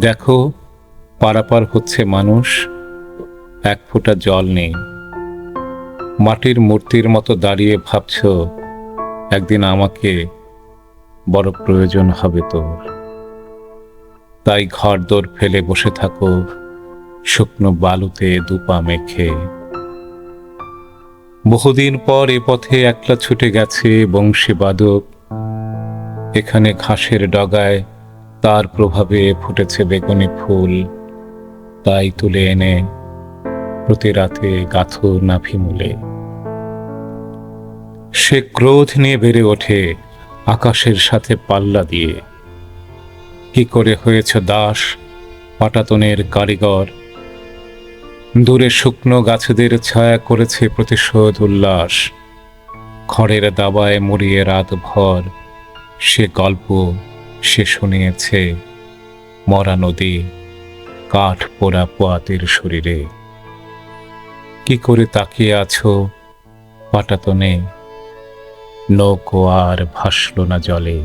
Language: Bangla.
দেখো, পারাপার হচ্ছে মানুষ, এক ফোঁটা জল নেই। মাটির মূর্তির মতো দাঁড়িয়ে ভাবছ, একদিন আমাকে বড় প্রয়োজন হবে তোর। তাই ঘর দোর ফেলে বসে থাকো, শুকনো বালুতে দুপা মেখে। বহুদিন পর এ পথে একলা ছুটে গেছে বংশী বাদক এখানে ঘাসের ডগায় তার প্রভাবে ফুটেছে বেগুনি ফুল। তাই তুলে এনে প্রতি রাতে গাথো নাভি মূলে। সে ক্রোধ নিয়ে বেড়ে ওঠে আকাশের সাথে পাল্লা দিয়ে। কি করে হয়েছে দাস, পাটাতনের কারিগর? দূরে শুকনো গাছেদের ছায়া করেছে প্রতিশোধ উল্লাস। খড়ের দাবায় মরিয়ে রাত ভর সে গল্প সে শুনিয়েছে মরা নদী, কাঠ পোড়া পোয়াতের শরীরে। কি করে তাকিয়ে আছো পাটাতনে? নৌকো আর ভাসল না জলে।